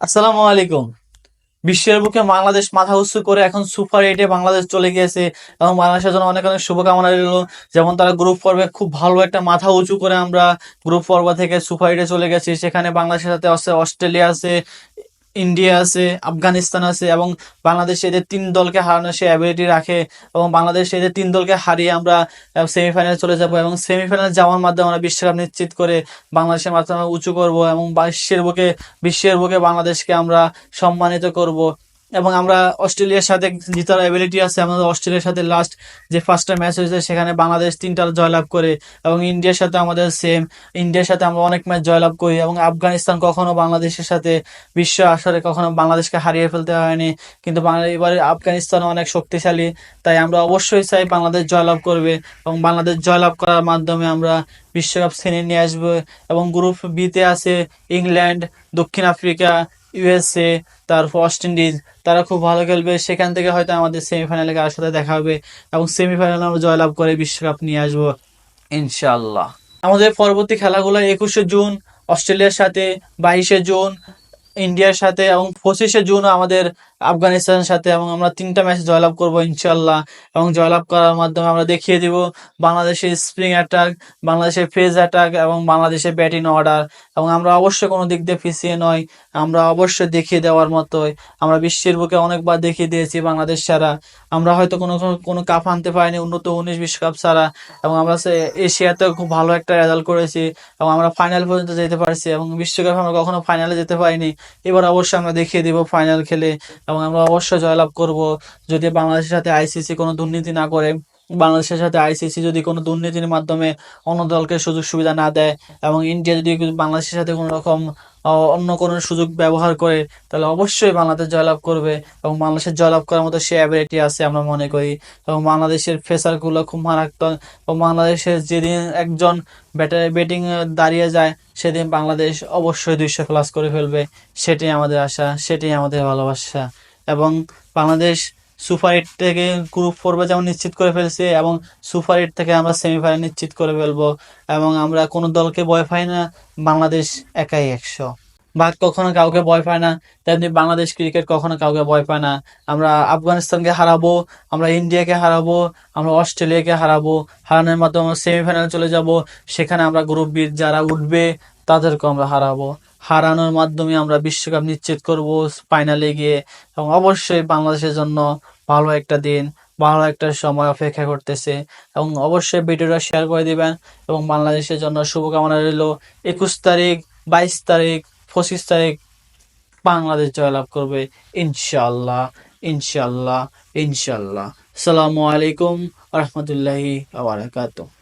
আসসালামু আলাইকুম। বিশ্বের বুকে বাংলাদেশ মাথা উঁচু করে এখন সুপার এইটে বাংলাদেশ চলে গিয়েছে এবং বাংলাদেশের জন্য অনেক অনেক শুভকামনা রইল। যেমন তারা গ্রুপ পর্বে খুব ভালো একটা মাথা উঁচু করে আমরা গ্রুপ পর্ব থেকে সুপার এইটে চলে গেছি। সেখানে বাংলাদেশের সাথে আছে অস্ট্রেলিয়া আছে ইন্ডিয়া আছে, আফগানিস্তান আছে এবং বাংলাদেশ এদের তিন দলকে হারানোর সে অ্যাবিলিটি রাখে এবং বাংলাদেশ এদের তিন দলকে হারিয়ে আমরা সেমিফাইনালে চলে যাব এবং সেমিফাইনালে যাওয়ার মাধ্যমে আমরা বিশ্বকাপ নিশ্চিত করে বাংলাদেশের মাধ্যমে উঁচু করব এবং বিশ্বের বুকে বিশ্বের বুকে বাংলাদেশকে আমরা সম্মানিত করব। এবং আমরা অস্ট্রেলিয়ার সাথে জেতার অ্যাবিলিটি আছে, আমাদের অস্ট্রেলিয়ার সাথে লাস্ট যে ফার্স্টটা ম্যাচ হয়েছে, সেখানে বাংলাদেশ তিনটা জয়লাভ করে এবং ইন্ডিয়ার সাথে আমাদের সেম ইন্ডিয়ার সাথে আমরা অনেক ম্যাচ জয়লাভ করি এবং আফগানিস্তান কখনো বাংলাদেশের সাথে বিশ্ব আসরে কখনো বাংলাদেশকে হারিয়ে ফেলতে হয়নি, কিন্তু এবারে আফগানিস্তান অনেক শক্তিশালী, তাই আমরা অবশ্যই চাই বাংলাদেশ জয়লাভ করবে এবং বাংলাদেশ জয়লাভ করার মাধ্যমে আমরা বিশ্বকাপ শ্রেণি নিয়ে আসব এবং গ্রুপ বিতে আছে ইংল্যান্ড, দক্ষিণ আফ্রিকা ইউএসএ তারপর ওয়েস্ট ইন্ডিজ তারা খুব ভালো খেলবে। সেখান থেকে হয়তো আমাদের সেমিফাইনালে কারোর সাথে দেখা হবে এবং সেমিফাইনালে আমরা জয়লাভ করে বিশ্বকাপ নিয়ে আসব ইনশাল্লাহ আমাদের পরবর্তী খেলাগুলো একুশে জুন, অস্ট্রেলিয়ার সাথে বাইশে জুন ইন্ডিয়ার সাথে এবং পঁচিশে জুন আমাদের আফগানিস্তানের সাথে এবং আমরা তিনটা ম্যাচ জয়লাভ করব ইনশাল্লাহ এবং জয়লাভ করার মাধ্যমে আমরা দেখিয়ে দিব বাংলাদেশের স্প্রিং অ্যাটাক বাংলাদেশের ফেজ অ্যাটাক এবং বাংলাদেশের ব্যাটিং অর্ডার এবং আমরা অবশ্যই কোনো দিক দিয়ে পিছিয়ে নয়, আমরা অবশ্যই দেখিয়ে দেওয়ার মতোই। আমরা বিশ্বের বুকে অনেকবার দেখিয়ে দিয়েছি বাংলাদেশ ছাড়া। আমরা হয়তো কোনো কোনো কাপ আনতে পারিনি, উন্নত উনিশ বিশ্বকাপ ছাড়া। এবং আমরা এশিয়াতেও খুব ভালো একটা রেজাল্ট করেছি। এবং আমরা ফাইনাল পর্যন্ত যেতে পারছি এবং বিশ্বকাপে আমরা কখনো ফাইনালে যেতে পারিনি। এবার অবশ্যই আমরা দেখিয়ে দেব ফাইনাল খেলে এবং আমরা অবশ্যই জয়লাভ করব যদি বাংলাদেশের সাথে আইসিসি কোনো দুর্নীতি না করে। বাংলাদেশের সাথে আইসিসি যদি কোনো দুর্নীতির মাধ্যমে অন্য দলকে সুযোগ সুবিধা না দেয় এবং ইন্ডিয়া যদি বাংলাদেশের সাথে কোনো রকম অন্য কোনো সুযোগ ব্যবহার করে, তাহলে অবশ্যই বাংলাদেশ জয়লাভ করবে এবং বাংলাদেশের জয়লাভ করার মতো সে অ্যাবিলিটি আছে আমরা মনে করি। এবং বাংলাদেশের ফেসারগুলো খুব মারাত্মক এবং বাংলাদেশের যেদিন একজন ব্যাটার ব্যাটিং দাঁড়িয়ে যায়, সেদিন বাংলাদেশ অবশ্যই দুইশো প্লাস করে ফেলবে। সেটাই আমাদের আশা, সেটাই আমাদের ভালোবাসা। এবং বাংলাদেশ সুপার এইট থেকে গ্রুপ পর্বে যেমন নিশ্চিত করে ফেলছে এবং সুপার এইট থেকে আমরা সেমিফাইনাল নিশ্চিত করে ফেলব এবং আমরা কোনো দলকে ভয় পাই না, বাংলাদেশ একাই একশো। ভাগ কখনো কাউকে ভয় পায় না, তেমনি বাংলাদেশ ক্রিকেট কখনো কাউকে ভয় পায় না। আমরা আফগানিস্তানকে হারাবো, আমরা ইন্ডিয়াকে হারাবো, আমরা অস্ট্রেলিয়াকে হারাবো, হারানোর মাধ্যমে সেমিফাইনালে চলে যাব, সেখানে আমরা গ্রুপ বি যারা উঠবে তাদেরকে আমরা হারাবো। হারানোর মাধ্যমে আমরা বিশ্বকাপ নিশ্চিত করব ফাইনালে গিয়ে। এবং অবশ্যই বাংলাদেশের জন্য ভালো একটা দিন, ভালো একটা সময় অপেক্ষা করতেছে। এবং অবশ্যই ভিডিওটা শেয়ার করে দিবেন। এবং বাংলাদেশের জন্য শুভকামনা রইল। একুশ তারিখ, বাইশ তারিখ, পঁচিশ তারিখ বাংলাদেশ জয়লাভ করবে। ইনশাল্লাহ ইনশাল্লাহ ইনশাল্লাহ আসসালামু আলাইকুম রহমতুল্লাহি